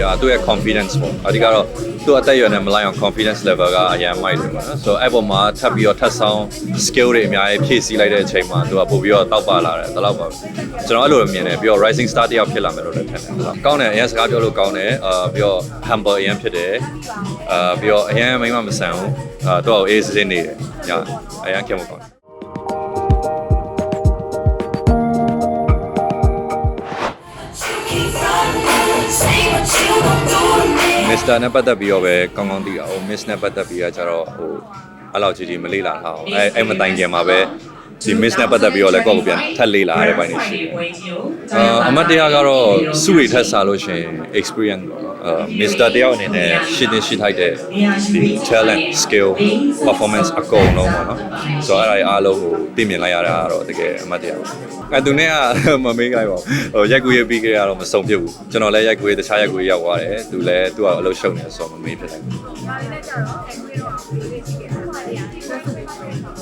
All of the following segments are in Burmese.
ရာသူ့ရဲ့ confidence ပေါ့အဓိကတော့သူ့အသက်အရွယ်နဲ့မလိုက်အောင် confidence level ကအရန်မိုက်တယ်ပေါ့နော်ဆိုတော့အဲ့ပေါ်မှာထပ်ပြီးတော့ထပ်ဆောင် skill တွေအများကြီးဖြည့်ဆည်းလိုက်တဲ့အချိန်မှာသူကပို့ပြီးတော့တောက်ပလာတယ်ဒါတော့ပါကျွန်တော်အဲ့လိုမြင်တယ်ပြီးတော့ rising star တယောက်ဖြစ်လာမယ်လို့လည်းထင်တယ်ဒါတော့ကောင်းတယ်အရင်စကားပြောလို့ကောင်းတယ်အာပြီးတော့ humble အရင်ဖြစ်တယ်အာပြီးတော့အရင်မိမမဆန်ဘူးအာတော့အေးစစ်စစ်နေတယ်ညာအရင်ခင်မကောင်း မစ္စတာနဲ့ပတ်သက်ပြီးတော့ပဲကောင်းကောင်းသိတာဟိုမစ္စနဲ့ပတ်သက်ပြီးတော့ကျတော့ဟိုအဲ့လောက်ကြီးကြီးမလေးလာတာဟိုအဲအဲ့မတိုင်ခင်မှာပဲဒီ miss နဲ့ပတ်သက်ပြီးတော့လည်းကိုယ့်ကိုပြန်ထပ်လေးလာရတဲ့ပိုင်းတွေရှိတယ်။အာအမတ်တရားကတော့စုရိထက်စားလို့ရှိရင် experience ပေါ့နော်။ အာ Mr. တယောက်အနေနဲ့ရှင်းနေရှိထိုက်တဲ့ဒီ talent skill performance အကုန်လုံးပေါ့နော်။ဆိုတော့အဲ့ဒါတွေအားလုံးကိုသိမြင်လိုက်ရတာကတော့တကယ်အမတ်တရားပေါ့။အဲသူနဲ့ကမမေးကြပါဘူး။ဟိုရိုက်ကူရေးပြီးကြရတော့မစုံဖြစ်ဘူး။ကျွန်တော်လည်းရိုက်ကူရေးတခြားရိုက်ကူရေးရောက်သွားတယ်။သူလည်းသူကအလုပ်ရှုပ်နေဆိုတော့မမေးဖြစ်တယ်။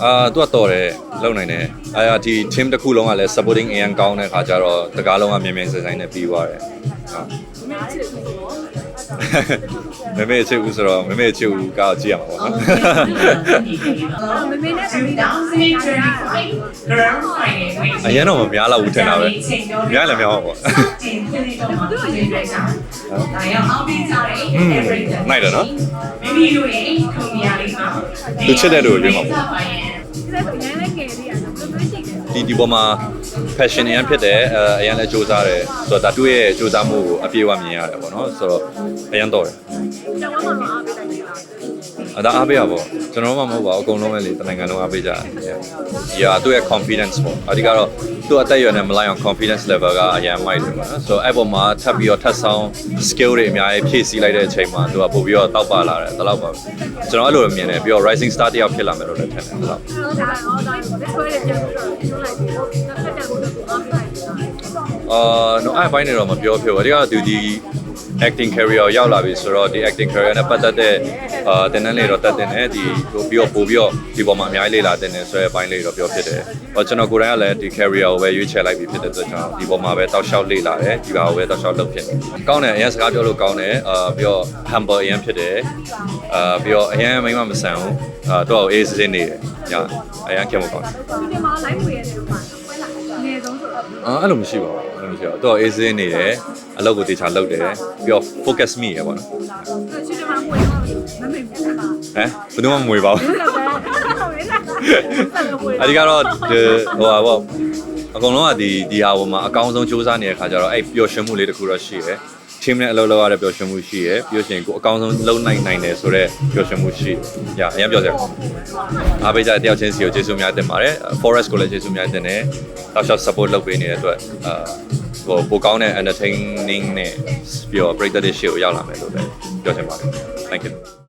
အာသူကတော်တယ်လုံနိုင်တယ်။အာဒီ team တစ်ခုလုံးကလည်း supporting အရင်ကောင်းတဲ့ခါကျတော့တကားလုံးကမြန်မြန်ဆန်ဆန်နဲ့ပြီးသွားတယ်။ဟုတ် မမေချစ်ဦးဆိုတော့မမေချစ်ဦးကောက်ကြည့်ရမှာပေါ့နော်မမေနဲ့သမီးတော့ဆေးကြရ Grand Final အရင်တော့မများတော့ဘူးထင်တာပဲများလည်းများပါပေါ့တင်ခွင့်တော့မှာဒီလိုကြောင့်ဒါရောက်အောင်ပြီးကြတယ်နိုင်တယ်နော်မိမိတို့ရဲ့ခုံမရလေးမှာသူချစ်တဲ့လူကိုရွေးမှာပေါ့ဒီလိုဆိုရင်လည်း ဒီဒီပေါ်မှာ passion အရင်ဖြစ်တယ်အဲအရင်လည်းစူးစမ်းတယ်ဆိုတော့ဒါသူ့ရဲ့စူးစမ်းမှုကိုအပြည့်အဝမြင်ရတယ်ပေါ့နော်ဆိုတော့အရင်တော့တယ်ကျောင်းမှာတော့အားပေးလိုက်တာအ ဒါအားပေးရပေါ့ကျွန်တော်မှမဟုတ်ပါဘူးအကုန်လုံးပဲလေတနိုင်ငံလုံးအားပေးကြတယ်။ရာသူ့ရဲ့ confidence ပေါ့အဓိကတော့သူ့အသက်အရွယ်နဲ့မလိုက်အောင် confidence level ကအရန်မိုက်တယ်ပေါ့နော်ဆိုတော့အဲ့ပေါ်မှာထပ်ပြီးတော့ထပ်ဆောင် skill တွေအများကြီးဖြည့်ဆည်းလိုက်တဲ့အချိန်မှာသူကပို့ပြီးတော့တောက်ပလာတယ်ဒါတော့ပါကျွန်တော်အဲ့လိုမြင်တယ်ပြီးတော့ rising star တယောက်ဖြစ်လာမယ်လို့လည်းထင်တယ်ဒါတော့ဟုတ်ဒါတော့ဒါကိုဆွဲရပြန်ပြီးတော့ပြောလိုက်ပြီးတော့တစ်ခါတည်းကိုတော့အားပေးလိုက်တာအာတော့အဲ့ဘိုင်းနေတော့မပြောဖြစ်ဘူးအဓိကသူဒီ acting career ရောက်လာပြီဆိုတော့ဒီ acting career နဲ့ပတ်သက်တဲ့အာတင်တန်းလေးတော့တက်တင်တယ်ဒီဟိုပြီးတော့ပို့ပြီးတော့ဒီပေါ်မှာအများကြီးလေ့လာတင်တယ်ဆိုတဲ့အပိုင်းလေးတော့ပြောဖြစ်တယ်။ဟောကျွန်တော်ကိုယ်တိုင်ကလည်းဒီ career ကိုပဲရွေးချယ်လိုက်ပြီဖြစ်တဲ့အတွက်ကြောင့်ဒီပေါ်မှာပဲတောက်လျှောက်လေ့လာတယ်ဒီပါကိုပဲတောက်လျှောက်လုပ်ဖြစ်တယ်။ကောင်းတယ်အရင်စကားပြောလို့ကောင်းတယ်အာပြီးတော့ humble အရင်ဖြစ်တယ်အာပြီးတော့အရင်မိမမဆန်ဘူးအာတော့အေးစစ်စစ်နေတယ်ညာအရင်ခင်မကောင်းဒီမှာ live ဝေရတယ်လို့ပါဆွဲလာငယ်ဆုံးဆိုတော့အာအဲ့လိုမရှိပါဘူးအဲ့လိုမရှိပါဘူးတော့အေးစစ်နေတယ် အလုပ်ကိုတေချာလုပ်တယ်ပြီးတော့ focus me ရပါတော့ချစ်ချင်မှမွေတော့မမေဘူးလားဟမ်ဘယ်သူမှမမွေပါဘူးဟုတ်လားဟုတ်လားဆက်လို့ဝေအဒီကတော့ဒီဟိုဟာပေါ့အကုန်လုံးကဒီဒီဟာပေါ်မှာအကောင်းဆုံးစူးစမ်းနေတဲ့ခါကျတော့အဲ့ပျော်ရွှင်မှုလေးတစ်ခုတော့ရှိရယ် team နဲ့အလုပ်လုပ်ရတဲ့ပျော်ရွှင်မှုရှိရယ်ပြီးလို့ရှိရင်ကိုအကောင်းဆုံးလုပ်နိုင်နိုင်တယ်ဆိုတော့ပျော်ရွှင်မှုရှိရအရင်ပြောစရာအားပေးကြတဲ့တယောက်ချင်းစီကိုကျေးဇူးများတင်ပါတယ် forest ကိုလည်းကျေးဇူးများတင်တယ်တောက်လျှောက် support လုပ်ပေးနေတဲ့အတွက်အာ ဟိုပိုကောင်းတဲ့ entertaining နဲ့ပြီးတော့ပရိသတ်တွေရှေ့ကိုရောက်လာမယ်လို့လည်းပြောချင်ပါတယ် thank you